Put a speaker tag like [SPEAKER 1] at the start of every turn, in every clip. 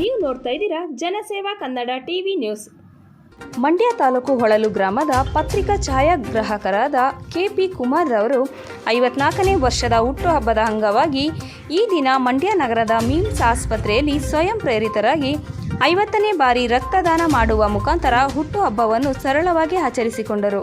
[SPEAKER 1] ನೀವು ನೋಡ್ತಾ ಇದ್ದೀರಾ ಜನಸೇವಾ ಕನ್ನಡ ಟಿವಿ ನ್ಯೂಸ್.
[SPEAKER 2] ಮಂಡ್ಯ ತಾಲೂಕು ಹೊಳಲು ಗ್ರಾಮದ ಪತ್ರಿಕಾ ಛಾಯಾಗ್ರಾಹಕರಾದ ಕೆಪಿ ಕುಮಾರ್ ಅವರು ಐವತ್ನಾಲ್ಕನೇ ವರ್ಷದ ಹುಟ್ಟುಹಬ್ಬದ ಅಂಗವಾಗಿ ಈ ದಿನ ಮಂಡ್ಯ ನಗರದ ಮಿಮ್ಸ್ ಆಸ್ಪತ್ರೆಯಲ್ಲಿ ಸ್ವಯಂ ಪ್ರೇರಿತರಾಗಿ ಐವತ್ತನೇ ಬಾರಿ ರಕ್ತದಾನ ಮಾಡುವ ಮುಖಾಂತರ ಹುಟ್ಟುಹಬ್ಬವನ್ನು ಸರಳವಾಗಿ ಆಚರಿಸಿಕೊಂಡರು.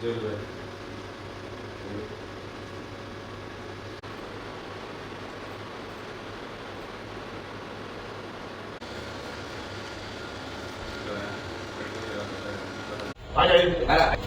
[SPEAKER 3] জ্বলবে
[SPEAKER 4] আরে